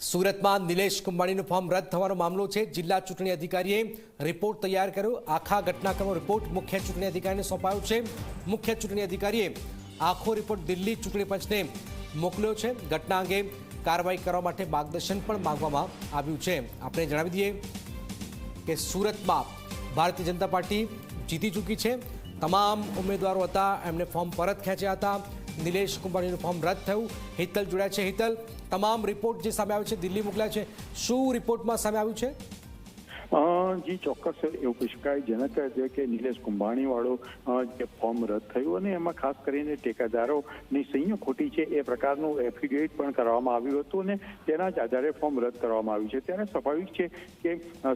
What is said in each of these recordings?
સુરતમાં નિલેશ કુંભાણીનું ફોર્મ રદ થવાનો મામલો છે. જિલ્લા ચૂંટણી અધિકારીએ રિપોર્ટ તૈયાર કર્યો. આખા ઘટનાક્રમનો રિપોર્ટ મુખ્ય ચૂંટણી અધિકારીને સોંપાયો છે. મુખ્ય ચૂંટણી અધિકારીએ આખો રિપોર્ટ દિલ્હી ચૂંટણી પંચને મોકલ્યો છે. ઘટના અંગે કાર્યવાહી કરવા માટે માર્ગદર્શન પણ માંગવામાં આવ્યું છે. આપણે જણાવી દઈએ કે સુરતમાં ભારતીય જનતા પાર્ટી જીતી ચૂકી છે. તમામ ઉમેદવારો હતા. એમને ફોર્મ પરત ખેંચ્યા હતા. નિલેશ કુંભાણીનું ફોર્મ રદ થયું. હિતલ જોડાયા છે. હિતલ, તમામ રિપોર્ટ જે સામે આવ્યો છે, દિલ્હી મોકલ્યા છે. શું રિપોર્ટમાં સામે આવ્યું છે? જી, ચોક્કસ એવું કહી શકાય જેને કહે કે નિલેશ કુંભાણી વાળો જે ફોર્મ રદ થયું અને એમાં ખાસ કરીને ટેકાદારોની સહીઓ ખોટી છે એ પ્રકારનું એફિડેવિટ પણ કરવામાં આવ્યું હતું અને તેના જ આધારે ફોર્મ રદ કરવામાં આવ્યું છે. ત્યારે સ્વાભાવિક છે કે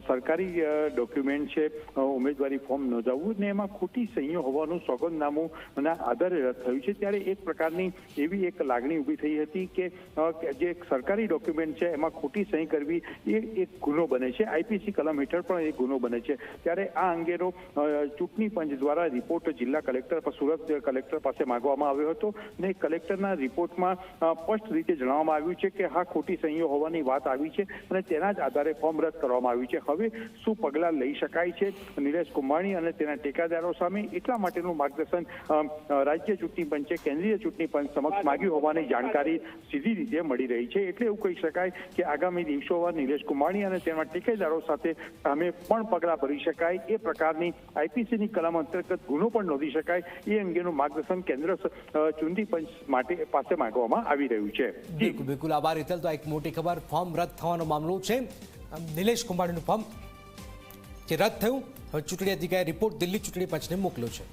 સરકારી ડોક્યુમેન્ટ છે ઉમેદવારી ફોર્મ નોંધાવવું ને એમાં ખોટી સહીઓ હોવાનું સોગંદનામું ના આધારે રદ થયું છે. ત્યારે એક પ્રકારની એવી એક લાગણી ઊભી થઈ હતી કે જે સરકારી ડોક્યુમેન્ટ છે, એમાં ખોટી સહી કરવી એ એક ગુનો બને છે. આઈપીસી કલમ હેઠળ પણ એ ગુનો બને છે. ત્યારે આ અંગેનો ચૂંટણી પંચ દ્વારા રિપોર્ટ જિલ્લા કલેક્ટર સુરત કલેક્ટર પાસે માંગવામાં આવ્યો હતો ને કલેક્ટરના રિપોર્ટમાં સ્પષ્ટ રીતે જણાવવામાં આવ્યું છે કે હા, ખોટી સહીઓ હોવાની વાત આવી છે અને તેના જ આધારે ફોર્મ રદ કરવામાં આવ્યું છે. હવે શું પગલાં લઈ શકાય છે નિલેશ કુંભાણી અને તેના ટેકાદારો સામે? એટલા માટેનું માર્ગદર્શન રાજ્ય ચૂંટણી પંચે કેન્દ્રીય ચૂંટણી પંચ સમક્ષ માગ્યું હોવાની જાણકારી સીધી રીતે મળી રહી છે. એટલે એવું કહી શકાય કે આગામી દિવસોમાં નિલેશ કુંભાણી અને તેના ટેકેદારો સાથે સામે પણ પગલાં ભરી શકાય. એ પ્રકારની આઈપીસીની કલમ અંતર્ગત ગુનો પણ નોંધી શકાય. એ અંગેનું માર્ગદર્શન કેન્દ્ર ચૂંટણી પંચ માટે પાસે માંગવામાં આવી રહ્યું છે. બિલકુલ બિલકુલ. આભાર હિતલ તો એક મોટી ખબર, ફોર્મ રદ થવાનો મામલો છે. નિલેશ કુંભાણીનું ફોર્મ જે રદ થયું, હવે ચૂંટણી અધિકારી રિપોર્ટ દિલ્હી ચૂંટણી પંચને મોકલ્યો છે.